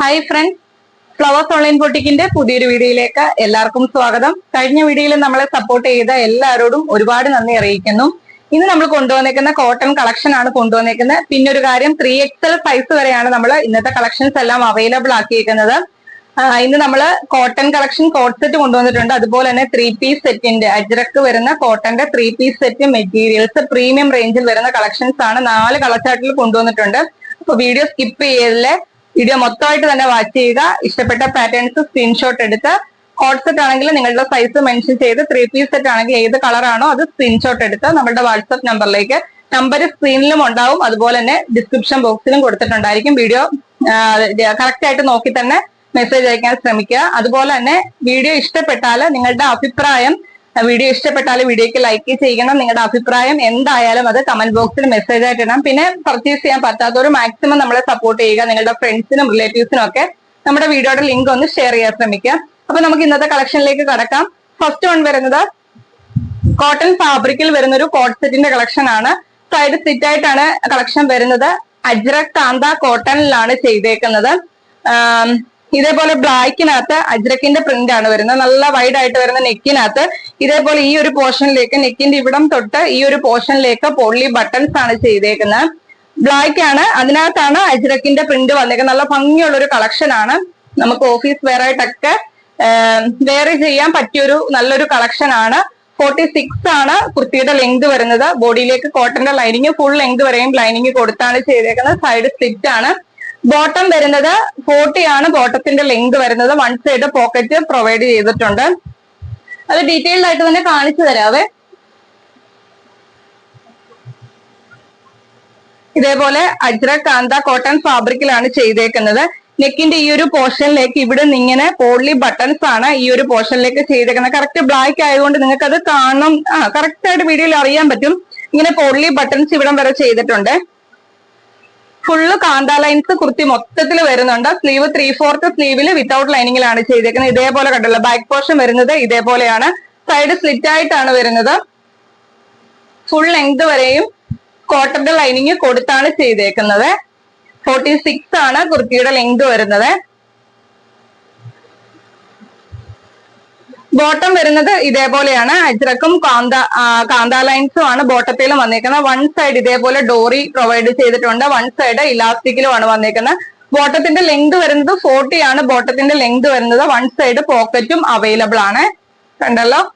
Hi friend flowers online ബൊട്ടിക്കിന്റെ പുതിയൊരു വീഡിയോയിലേക്ക് എല്ലാവർക്കും സ്വാഗതം. കഴിഞ്ഞ വീഡിയോയിൽ നമ്മളെ സപ്പോർട്ട് ചെയ്ത എല്ലാവരോടും ഒരുപാട് നന്ദി അറിയിക്കുന്നു. ഇന്ന് നമ്മൾ കൊണ്ടുവന്നേക്കുന്ന കോട്ടൺ കളക്ഷൻ ആണ് കൊണ്ടുവന്നേക്കുന്നത്. പിന്നെ ഒരു കാര്യം ത്രീ എക്സൽ സൈസ് വരെയാണ് നമ്മൾ ഇന്നത്തെ കളക്ഷൻസ് എല്ലാം അവൈലബിൾ ആക്കിയിരിക്കുന്നത് ഇന്ന് നമ്മൾ കോട്ടൺ കളക്ഷൻ കോട്ട് സെറ്റ് കൊണ്ടുവന്നിട്ടുണ്ട്. അതുപോലെ തന്നെ ത്രീ പീസ് സെറ്റിന്റെ അജ്രക്ക് വരുന്ന കോട്ടന്റെ three piece set materials premium റേഞ്ചിൽ വരുന്ന കളക്ഷൻസ് ആണ് നാല് കളർ ചാർട്ടിൽ കൊണ്ടുവന്നിട്ടുണ്ട്. അപ്പൊ വീഡിയോ സ്കിപ്പ് ചെയ്യല്ലേ? വീഡിയോ മൊത്തമായിട്ട് തന്നെ വാച്ച് ചെയ്യുക. ഇഷ്ടപ്പെട്ട പാറ്റേൺസ് സ്ക്രീൻഷോട്ട് എടുത്ത് ഹോട്ട് സെറ്റ് ആണെങ്കിൽ നിങ്ങളുടെ സൈസ് മെൻഷൻ ചെയ്ത് ത്രീ പീസ് സെറ്റ് ആണെങ്കിൽ ഏത് കളറാണോ അത് സ്ക്രീൻഷോട്ട് എടുത്ത് നമ്മുടെ വാട്സ്ആപ്പ് നമ്പറിലേക്ക് നമ്പർ സ്ക്രീനിലും ഉണ്ടാവും. അതുപോലെ തന്നെ ഡിസ്ക്രിപ്ഷൻ ബോക്സിലും കൊടുത്തിട്ടുണ്ടായിരിക്കും വീഡിയോ കറക്റ്റ് ആയിട്ട് നോക്കി തന്നെ മെസ്സേജ് അയക്കാൻ ശ്രമിക്കുക. അതുപോലെ തന്നെ വീഡിയോ ഇഷ്ടപ്പെട്ടാൽ നിങ്ങളുടെ അഭിപ്രായം വീഡിയോ ഇഷ്ടപ്പെട്ടാൽ വീഡിയോക്ക് ലൈക്ക് ചെയ്യണം. നിങ്ങളുടെ അഭിപ്രായം എന്തായാലും അത് കമന്റ് ബോക്സിൽ മെസ്സേജ് ആയിട്ട് ഇടണം. പിന്നെ പർച്ചേസ് ചെയ്യാൻ പറ്റാത്തവർ മാക്സിമം നമ്മളെ സപ്പോർട്ട് ചെയ്യുക. നിങ്ങളുടെ ഫ്രണ്ട്സിനും റിലേറ്റീവ്സിനും ഒക്കെ നമ്മുടെ വീഡിയോയുടെ ലിങ്ക് ഒന്ന് ഷെയർ ചെയ്യാൻ ശ്രമിക്കുക. അപ്പൊ നമുക്ക് ഇന്നത്തെ കളക്ഷനിലേക്ക് കടക്കാം. ഫസ്റ്റ് വൺ വരുന്നത് കോട്ടൺ ഫാബ്രിക്കിൽ വരുന്ന ഒരു കോട്ട് സെറ്റിന്റെ കളക്ഷൻ ആണ്. സൈഡ് സിറ്റ് ആയിട്ടാണ് കളക്ഷൻ വരുന്നത്. അജ്രക് കാന്ത കോട്ടണിലാണ് ചെയ്തേക്കുന്നത്. ഇതേപോലെ ബ്ലാക്കിനകത്ത് അജ്രക്കിന്റെ പ്രിന്റ് ആണ് വരുന്നത്. നല്ല വൈഡ് ആയിട്ട് വരുന്ന നെക്കിനകത്ത് ഇതേപോലെ ഈ ഒരു പോർഷനിലേക്ക് നെക്കിന്റെ ഇവിടം തൊട്ട് ഈ ഒരു പോർഷനിലേക്ക് പൊള്ളി ബട്ടൺസ് ആണ് ചെയ്തേക്കുന്നത്. ബ്ലാക്ക് ആണ്. അതിനകത്താണ് അജ്രക്കിന്റെ പ്രിന്റ് വന്നേക്കുന്നത്. നല്ല ഭംഗിയുള്ള ഒരു കളക്ഷൻ ആണ്. നമുക്ക് ഓഫീസ് വെയർ ആയിട്ടൊക്കെ വേറെ ചെയ്യാൻ പറ്റിയൊരു നല്ലൊരു കളക്ഷൻ ആണ്. ഫോർട്ടി സിക്സ് ആണ് കുർത്തിയുടെ ലെങ്ത് വരുന്നത്. ബോഡിയിലേക്ക് കോട്ടന്റെ ലൈനിങ് ഫുൾ ലെങ്ത് വരെയും ലൈനിങ് കൊടുത്താണ് ചെയ്തേക്കുന്നത്. സൈഡ് സ്ലിറ്റ് ആണ്. ബോട്ടം വരുന്നത് ഫോർട്ടിയാണ് ബോട്ടത്തിന്റെ ലെങ്ത് വരുന്നത്. വൺ സൈഡ് പോക്കറ്റ് പ്രൊവൈഡ് ചെയ്തിട്ടുണ്ട്. അത് ഡീറ്റെയിൽഡ് ആയിട്ട് തന്നെ കാണിച്ചു തരാവേ. ഇതേപോലെ അജ്ര കാന്ത കോട്ടൺ ഫാബ്രിക്കിലാണ് ചെയ്തേക്കുന്നത്. നെക്കിന്റെ ഈ ഒരു പോർഷനിലേക്ക് ഇവിടെ നിന്ന് ഇങ്ങനെ പോളി ബട്ടൺസ് ആണ് ഈ ഒരു പോർഷനിലേക്ക് ചെയ്തേക്കുന്നത്. കറക്റ്റ് ബ്ലാക്ക് ആയതുകൊണ്ട് നിങ്ങൾക്ക് അത് കാണണം. ആ കറക്റ്റ് ആയിട്ട് വീഡിയോയിൽ അറിയാൻ പറ്റും. ഇങ്ങനെ പോളി ബട്ടൺസ് ഇവിടം വരെ ചെയ്തിട്ടുണ്ട്. ഫുള്ള് കാന്ത ലൈൻസ് കുർത്തി മൊത്തത്തിൽ വരുന്നുണ്ട്. സ്ലീവ് ത്രീ ഫോർത്ത് സ്ലീവിൽ വിത്തൗട്ട് ലൈനിങ്ങിലാണ് ചെയ്തേക്കുന്നത്. ഇതേപോലെ കണ്ടല്ലോ ബാക്ക് പോർഷൻ വരുന്നത് ഇതേപോലെയാണ്. സൈഡ് സ്ലിറ്റ് ആയിട്ടാണ് വരുന്നത്. ഫുൾ ലെങ്ത് വരെയും കോട്ടന്റെ ലൈനിങ് കൊടുത്താണ് ചെയ്തേക്കുന്നത്. ഫോർട്ടി സിക്സ് ആണ് കുർത്തിയുടെ ലെങ്ത് വരുന്നത്. ബോട്ടം വരുന്നത് ഇതേപോലെയാണ്. അജ്രക്കും കാന്ത കാന്ത ലൈൻസും ആണ് ബോട്ടത്തിലും വന്നേക്കുന്നത്. വൺ സൈഡ് ഇതേപോലെ ഡോറി പ്രൊവൈഡ് ചെയ്തിട്ടുണ്ട്. വൺ സൈഡ് ഇലാസ്റ്റിക്കിലും ആണ് വന്നേക്കുന്നത്. ബോട്ടത്തിന്റെ ലെങ്ത് വരുന്നത് ഫോർട്ടി ആണ്. ബോട്ടത്തിന്റെ ലെങ്ത് വരുന്നത് വൺ സൈഡ് പോക്കറ്റും അവൈലബിൾ ആണ്. കണ്ടല്ലോ?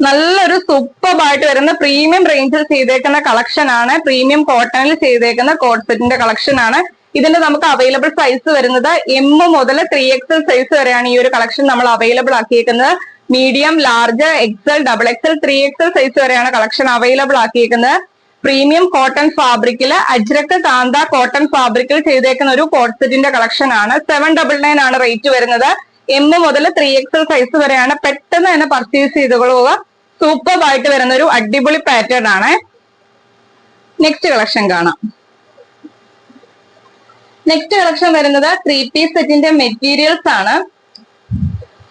നല്ലൊരു സൂപ്പർബായിട്ട് വരുന്ന പ്രീമിയം റേഞ്ചിൽ ചെയ്തേക്കുന്ന കളക്ഷൻ ആണ്. പ്രീമിയം കോട്ടണിൽ ചെയ്തേക്കുന്ന കോട്ട് സെറ്റിന്റെ കളക്ഷൻ ആണ്. ഇതിന്റെ നമുക്ക് അവൈലബിൾ സൈസ് വരുന്നത് എം മുതൽ ത്രീ എക്സൽ സൈസ് വരെയാണ് ഈ ഒരു കളക്ഷൻ നമ്മൾ available ആക്കിയേക്കുന്നത്. Medium large XL double XL three XL size വരെയാണ് കളക്ഷൻ അവൈലബിൾ ആക്കിയേക്കുന്നത്. പ്രീമിയം കോട്ടൺ ഫാബ്രിക്കിൽ അജ്രക്ക് കാന്ത കോട്ടൺ ഫാബ്രിക്കിൽ ചെയ്തേക്കുന്ന ഒരു കോട്ട് സെറ്റിന്റെ കളക്ഷൻ ആണ്. സെവൻ ഡബിൾ നയൻ ആണ് റേറ്റ് വരുന്നത്. എം മുതൽ ത്രീ എക്സൽ സൈസ് വരെയാണ് പെട്ടെന്ന് തന്നെ പർച്ചേസ് ചെയ്തുകൊള്ളുക. സൂപ്പർ ആയിട്ട് വരുന്ന ഒരു അടിപൊളി പാറ്റേൺ ആണ്. നെക്സ്റ്റ് കളക്ഷൻ കാണാം. നെക്സ്റ്റ് കളക്ഷൻ വരുന്നത് ത്രീ പീസ് സെറ്റിന്റെ മെറ്റീരിയൽസ് ആണ്.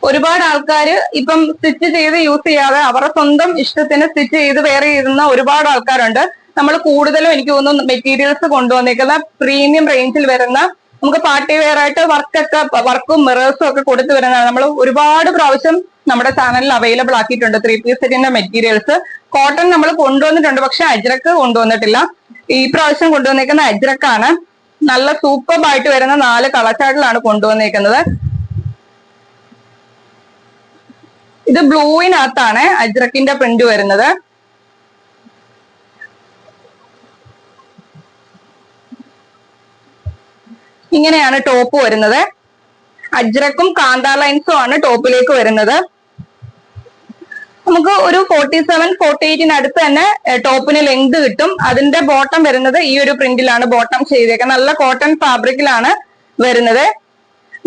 ഒരുപാട് ആൾക്കാർ ഇപ്പം സ്റ്റിച്ച് ചെയ്ത് യൂസ് ചെയ്യാതെ അവരുടെ സ്വന്തം ഇഷ്ടത്തിന് സ്റ്റിച്ച് ചെയ്ത് വേറെ ചെയ്യുന്ന ഒരുപാട് ആൾക്കാരുണ്ട്. നമ്മൾ കൂടുതലും എനിക്ക് തോന്നുന്നു മെറ്റീരിയൽസ് കൊണ്ടുവന്നേക്കുന്ന പ്രീമിയം റേഞ്ചിൽ വരുന്ന നമുക്ക് പാർട്ടി വെയർ ആയിട്ട് വർക്കൊക്കെ വർക്കും മിറേഴ്സും ഒക്കെ കൊടുത്തു വരുന്നതാണ്. നമ്മൾ ഒരുപാട് പ്രാവശ്യം നമ്മുടെ ചാനലിൽ അവൈലബിൾ ആക്കിയിട്ടുണ്ട് ത്രീ പീസ് സെറ്റിന്റെ മെറ്റീരിയൽസ് കോട്ടൺ നമ്മൾ കൊണ്ടുവന്നിട്ടുണ്ട് പക്ഷെ അജ്രക്ക് കൊണ്ടുവന്നിട്ടില്ല. ഈ പ്രാവശ്യം കൊണ്ടുവന്നേക്കുന്ന അജ്രക്കാണ്. നല്ല സൂപ്പർ ആയിട്ട് വരുന്ന നാല് കൊണ്ടുവന്നിരിക്കുന്നത് കൊണ്ടുവന്നേക്കുന്നത്. ഇത് ബ്ലൂവിനകത്താണ് അജ്രക്കിന്റെ പ്രിന്റ് വരുന്നത്. ഇങ്ങനെയാണ് ടോപ്പ് വരുന്നത്. അജ്രക്കും കാന്ത ലൈൻസും ആണ് ടോപ്പിലേക്ക് വരുന്നത്. നമുക്ക് ഒരു ഫോർട്ടി സെവൻ ഫോർട്ടി എയ്റ്റിനടുത്ത് തന്നെ ടോപ്പിന് ലെങ്ത് കിട്ടും. അതിന്റെ ബോട്ടം വരുന്നത് ഈ ഒരു പ്രിന്റിലാണ് ബോട്ടം ചെയ്തേക്കുന്നത് നല്ല കോട്ടൺ ഫാബ്രിക്കിലാണ് വരുന്നത്.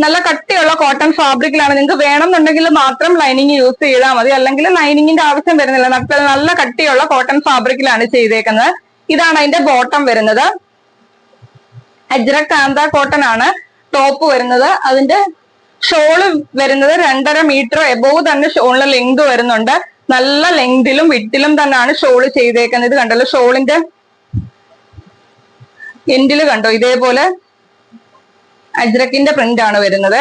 നല്ല കട്ടിയുള്ള കോട്ടൺ ഫാബ്രിക്കിലാണ് നിങ്ങൾക്ക് വേണമെന്നുണ്ടെങ്കിൽ മാത്രം ലൈനിങ് യൂസ് ചെയ്താൽ മതി. അല്ലെങ്കിൽ ലൈനിങ്ങിന്റെ ആവശ്യം വരുന്നില്ല. നല്ല കട്ടിയുള്ള കോട്ടൺ ഫാബ്രിക്കിലാണ് ചെയ്തേക്കുന്നത്. ഇതാണ് അതിന്റെ ബോട്ടം വരുന്നത്. അജ്രക് കാന്ത കോട്ടൺ ആണ് ടോപ്പ് വരുന്നത്. അതിന്റെ ഷോൾ വരുന്നത് രണ്ടര മീറ്റർ എബോവ് തന്നെ ഷോളിന് ലെങ്ത് വരുന്നുണ്ട്. നല്ല ലെങ്തിലും വിട്ടിലും തന്നെയാണ് ഷോൾ ചെയ്തേക്കുന്നത്. ഇത് കണ്ടല്ലോ ഷോളിന്റെ എൻഡിൽ കണ്ടോ? ഇതേപോലെ അജ്രക്കിന്റെ പ്രിന്റ് ആണ് വരുന്നത്.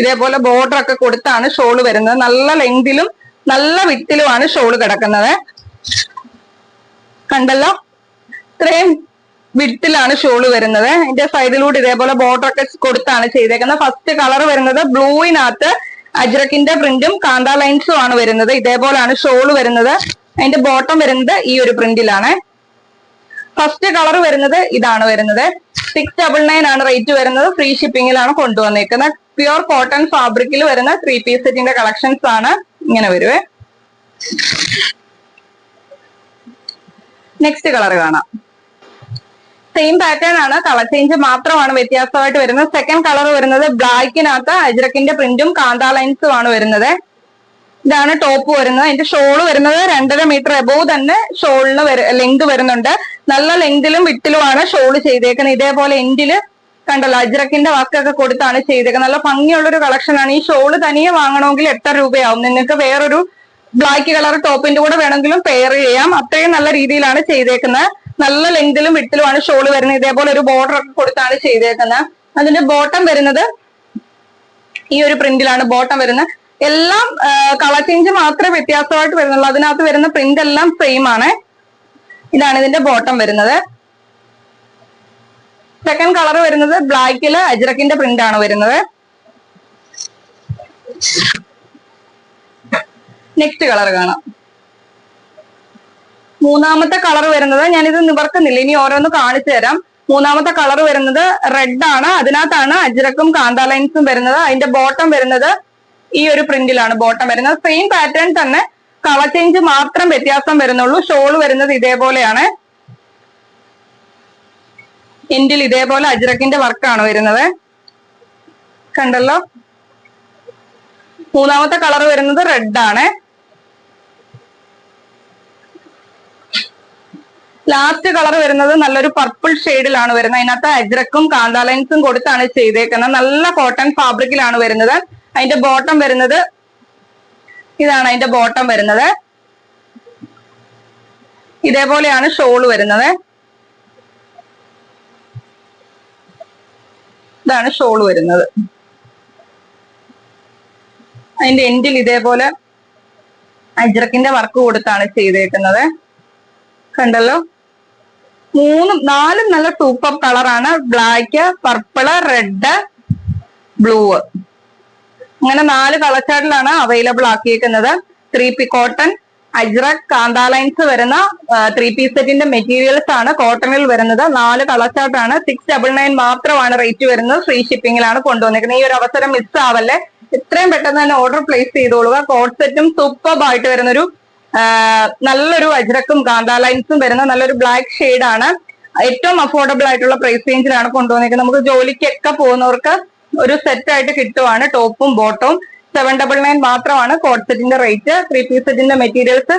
ഇതേപോലെ ബോർഡർ ഒക്കെ കൊടുത്താണ് ഷോൾ വരുന്നത്. നല്ല ലെങ്തിലും നല്ല വിത്തിലുമാണ് ഷോൾ കിടക്കുന്നത്. കണ്ടല്ലോ? ഇത്രയും വിത്തിലാണ് ഷോൾ വരുന്നത്. അതിന്റെ സൈഡിലൂടെ ഇതേപോലെ ബോർഡർ ഒക്കെ കൊടുത്താണ് ചെയ്തേക്കുന്നത്. ഫസ്റ്റ് കളർ വരുന്നത് ബ്ലൂവിനകത്ത് അജ്രക്കിന്റെ പ്രിന്റും കാന്ത ലൈൻസും ആണ് വരുന്നത്. ഇതേപോലാണ് ഷോൾ വരുന്നത്. അതിന്റെ ബോട്ടം വരുന്നത് ഈ ഒരു പ്രിന്റിലാണ് ഫസ്റ്റ് കളർ വരുന്നത് ഇതാണ് വരുന്നത്. സിക്സ് ഡബിൾ നയൻ ആണ് റേറ്റ് വരുന്നത്. ഫ്രീ ഷിപ്പിംഗിലാണ് കൊണ്ടുവന്നേക്കുന്നത്. പ്യുർ കോട്ടൺ ഫാബ്രിക്കിൽ വരുന്ന ത്രീ പീസ് സെറ്റിന്റെ കളക്ഷൻസ് ആണ് ഇങ്ങനെ വരുവേ. നെക്സ്റ്റ് കളർ കാണാം. സെയിം പാറ്റേൺ ആണ്. കളർ ചേഞ്ച് മാത്രമാണ് വ്യത്യാസമായിട്ട് വരുന്നത്. സെക്കൻഡ് കളർ വരുന്നത് ബ്ലാക്കിനകത്ത് അജ്രക്കിന്റെ പ്രിന്റും കാന്താ ലൈൻസും ആണ് വരുന്നത്. ഇതാണ് ടോപ്പ് വരുന്നത്. അതിന്റെ ഷോൾ വരുന്നത് രണ്ടര മീറ്റർ എബോവ് തന്നെ ഷോളിന് ലെങ്ത് വരുന്നുണ്ട്. നല്ല ലെങ്തിലും വിട്ടിലുമാണ് ഷോൾ ചെയ്തേക്കുന്നത്. ഇതേപോലെ എൻഡിൽ കണ്ടല്ലോ അജ്രക്കിന്റെ വർക്കൊക്കെ കൊടുത്താണ് ചെയ്തേക്കുന്നത്. നല്ല ഭംഗിയുള്ള ഒരു കളക്ഷൻ ആണ്. ഈ ഷോൾ തനിയെ വാങ്ങണമെങ്കിൽ എത്ര രൂപയാവും. നിങ്ങൾക്ക് വേറൊരു ബ്ലാക്ക് കളർ ടോപ്പിന്റെ കൂടെ വേണമെങ്കിലും പെയർ ചെയ്യാം. അത്രയും നല്ല രീതിയിലാണ് ചെയ്തേക്കുന്നത്. നല്ല ലെങ്തിലും വിട്ടിലുമാണ് ഷോൾ വരുന്നത്. ഇതേപോലെ ഒരു ബോർഡർ ഒക്കെ കൊടുത്താണ് ചെയ്തേക്കുന്നത്. അതിന്റെ ബോട്ടം വരുന്നത് ഈ ഒരു പ്രിന്റിലാണ് ബോട്ടം വരുന്നത്. എല്ലാം കളർ ചേഞ്ച് മാത്രമേ വ്യത്യാസമായിട്ട് വരുന്നുള്ളൂ. അതിനകത്ത് വരുന്ന പ്രിന്റ് എല്ലാം സെയിം ആണ്. ഇതാണ് ഇതിന്റെ ബോട്ടം വരുന്നത്. സെക്കൻഡ് കളർ വരുന്നത് ബ്ലാക്കിൽ അജ്രക്കിന്റെ പ്രിന്റ് ആണ് വരുന്നത്. നെക്സ്റ്റ് കളർ കാണാം. മൂന്നാമത്തെ കളർ വരുന്നത് ഞാനിത് നിവർക്കുന്നില്ല ഇനി ഓരോന്ന് കാണിച്ചു തരാം. മൂന്നാമത്തെ കളർ വരുന്നത് റെഡ് ആണ്. അതിനകത്താണ് അജ്രക്കും കാന്ത ലൈൻസും വരുന്നത്. അതിന്റെ ബോട്ടം വരുന്നത് ഈ ഒരു പ്രിന്റിലാണ് ബോട്ടം വരുന്നത്. സെയിം പാറ്റേൺ തന്നെ കളർ ചേഞ്ച് മാത്രം വ്യത്യാസം വരുന്നുള്ളൂ. ഷോൾ വരുന്നത് ഇതേപോലെയാണ്. എൻഡിൽ ഇതേപോലെ അജ്രക്കിന്റെ വർക്കാണ് വരുന്നത്. കണ്ടല്ലോ? മൂന്നാമത്തെ കളർ വരുന്നത് റെഡ് ആണ്. ലാസ്റ്റ് കളർ വരുന്നത് നല്ലൊരു പർപ്പിൾ ഷെയ്ഡിലാണ് വരുന്നത്. അതിനകത്ത് അജ്രക്കും കാന്താലൈൻസും കൊടുത്താണ് ചെയ്തേക്കുന്നത്. നല്ല കോട്ടൺ ഫാബ്രിക്കിലാണ് വരുന്നത്. അതിന്റെ ബോട്ടം വരുന്നത് ഇതാണ് അതിന്റെ ബോട്ടം വരുന്നത്. ഇതേപോലെയാണ് ഷോൾ വരുന്നത്. ഇതാണ് ഷോൾ വരുന്നത്. അതിന്റെ എൻഡിൽ ഇതേപോലെ അജ്രക്കിന്റെ വർക്ക് കൊടുത്താണ് ചെയ്തേക്കുന്നത്. കണ്ടല്ലോ? മൂന്നും നാലും നല്ല ടൂപ്പ് സൂപ്പർ കളറാണ് ബ്ലാക്ക് പർപ്പിൾ റെഡ് ബ്ലൂ അങ്ങനെ നാല് കളർ അവൈലബിൾ ആക്കിയിരിക്കുന്നത് ത്രീ പി കോട്ടൺ അജ്രക് കാന്താലൈൻസ് വരുന്ന ത്രീ പീസ് സെറ്റിന്റെ മെറ്റീരിയൽസ് ആണ് കോട്ടണിൽ വരുന്നത്. നാല് കളർ ചാർട്ടാണ് സിക്സ് ഡബിൾ നയൻ മാത്രമാണ് റേറ്റ് വരുന്നത്. ഫ്രീ ഷിപ്പിംഗിലാണ് കൊണ്ടുവന്നിരിക്കുന്നത് ഈ ഒരു അവസരം മിസ് ആവല്ലേ? എത്രയും പെട്ടെന്ന് തന്നെ ഓർഡർ പ്ലേസ് ചെയ്തോളുക. കോട്ട് സെറ്റും സൂപ്പർ ആയിട്ട് വരുന്നൊരു നല്ലൊരു വജ്രക്കും കാന്ത ലൈൻസും വരുന്ന നല്ലൊരു ബ്ലാക്ക് ഷെയ്ഡ് ആണ്. ഏറ്റവും അഫോർഡബിൾ ആയിട്ടുള്ള പ്രൈസ് റേഞ്ചിലാണ് കൊണ്ടുവന്നിരിക്കുന്നത്. നമുക്ക് ജോലിക്കൊക്കെ പോകുന്നവർക്ക് ഒരു സെറ്റ് ആയിട്ട് കിട്ടുവാണ്. ടോപ്പും ബോട്ടവും. സെവൻ ഡബിൾ നയൻ മാത്രമാണ് കോഡ് സെറ്റിന്റെ റേറ്റ് ത്രീ പീസ് സെറ്റിന്റെ മെറ്റീരിയൽസ്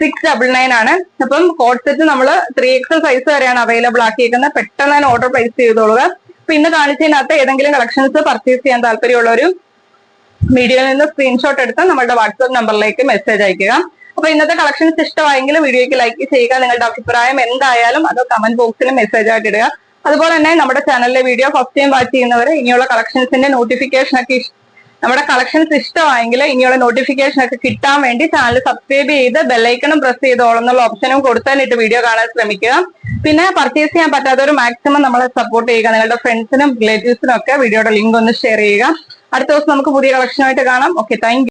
സിക്സ് ഡബിൾ നയൻ ആണ്. അപ്പം കോഡ് സെറ്റ് നമ്മൾ ത്രീ എക്സ് സൈസ് വരെയാണ് അവൈലബിൾ ആക്കിയിരിക്കുന്നത്. പെട്ടെന്ന് തന്നെ ഓർഡർ പ്ലേസ് ചെയ്തോളുക. അപ്പൊ ഇന്ന് കാണിച്ചതിനകത്ത് ഏതെങ്കിലും കളക്ഷൻസ് പർച്ചേസ് ചെയ്യാൻ താല്പര്യമുള്ളവരും മീഡിയയിൽ നിന്ന് സ്ക്രീൻഷോട്ട് എടുത്ത് നമ്മുടെ വാട്സ്ആപ്പ് നമ്പറിലേക്ക് മെസ്സേജ് അയക്കുക. അപ്പൊ ഇന്നത്തെ കളക്ഷൻസ് ഇഷ്ടമായെങ്കിൽ വീഡിയോയ്ക്ക് ലൈക്ക് ചെയ്യുക നിങ്ങളുടെ അഭിപ്രായം എന്തായാലും അത് കമന്റ് ബോക്സിൽ മെസ്സേജ് ആയിട്ട് ഇടുക. അതുപോലെ തന്നെ നമ്മുടെ ചാനലിലെ വീഡിയോ ഫസ്റ്റ് ടൈം വാച്ച് ചെയ്യുന്നവർ ഇനിയുള്ള കളക്ഷൻസിന്റെ നോട്ടിഫിക്കേഷൻ ഒക്കെ നമ്മുടെ കളക്ഷൻസ് ഇഷ്ടമായെങ്കിൽ ഇനിയുള്ള നോട്ടിഫിക്കേഷൻ ഒക്കെ കിട്ടാൻ വേണ്ടി ചാനൽ സബ്സ്ക്രൈബ് ചെയ്ത് ബെല്ലൈക്കണും പ്രസ് ചെയ്തോളം എന്നുള്ള ഓപ്ഷനും കൊടുത്താലിട്ട് വീഡിയോ കാണാൻ ശ്രമിക്കുക. പിന്നെ പർച്ചേസ് ചെയ്യാൻ പറ്റാത്തവർ മാക്സിമം നമ്മളെ സപ്പോർട്ട് ചെയ്യുക. നിങ്ങളുടെ ഫ്രണ്ട്സിനും റിലേറ്റീവ്സിനും ഒക്കെ വീഡിയോയുടെ ലിങ്ക് ഒന്ന് ഷെയർ ചെയ്യുക. അടുത്ത ദിവസം നമുക്ക് പുതിയ കളക്ഷനായിട്ട് കാണാം. Okay thank